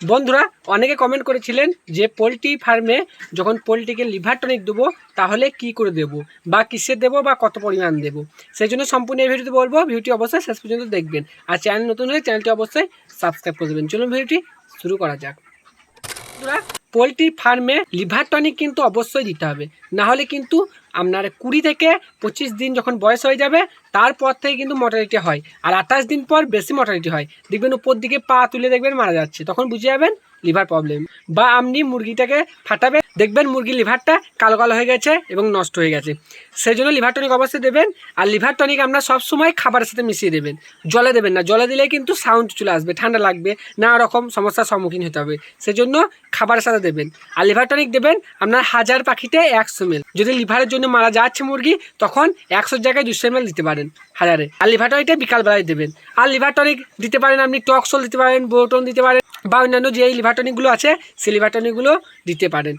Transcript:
বন্ধুরা, অনেকে কমেন্ট করেছিলেন যে পোলট্রি ফার্মে যখন পোলট্রিকে লিভার টনিক দেবো, তাহলে কি করে দেব? বা কিসে দেব বা কত পরিমাণ দেব? সেই জন্য সম্পূর্ণ এই ভিডিওতে বলব, ভিডিওটি অবশ্যই শেষ পর্যন্ত দেখবেন। আর চ্যানেল নতুন হলে চ্যানেলটি অবশ্যই সাবস্ক্রাইব করে দেবেন। চলুন ভিডিওটি শুরু করা যাক। বন্ধুরা পোলট্রি ফার্মে লিভার টনিক কিন্তু অবশ্যই দিতে হবে। না হলে কিন্তু আপনার কুড়ি থেকে পঁচিশ দিন যখন বয়স হয়ে যাবে, তারপর থেকে কিন্তু মর্টালিটি হয়। আর আঠাশ দিন পর বেশি মর্টালিটি হয়। দেখবেন উপর দিকে পা তুলে দেখবেন মারা যাচ্ছে। তখন বুঝে যাবেন লিভার প্রবলেম। বা আপনি মুরগিটাকে ফাটাবে, দেখবেন মুরগির লিভারটা কালো কালো হয়ে গেছে এবং নষ্ট হয়ে গেছে। সেই জন্য লিভার টনিক অবশ্যই দেবেন আর লিভার টনিক আপনার সবসময় খাবারের সাথে মিশিয়ে দেবেন। জলে দেবেন না, জলে দিলে কিন্তু সাউন্ড চলে আসবে, ঠান্ডা লাগবে, নানা রকম সমস্যার সম্মুখীন হতে হবে। সেজন্য খাবারের সাথে দেবেন। আর লিভার টনিক দেবেন আপনার হাজার পাখিতে একশো এল যদি লিভারের জন্য মারা যাচ্ছে মুরগি, তখন একশোর জায়গায় দুশো এল দিতে পারেন। হাজারে। আর লিভার টনিকটা বিকালবেলায় দেবেন। আর লিভার টনিক দিতে পারেন আপনি টক্সল দিতে পারেন বোটন দিতে পারেন, বা অন্যান্য যে লিভার টনিকগুলো আছে, সেই লিভার টনিকগুলো দিতে পারেন।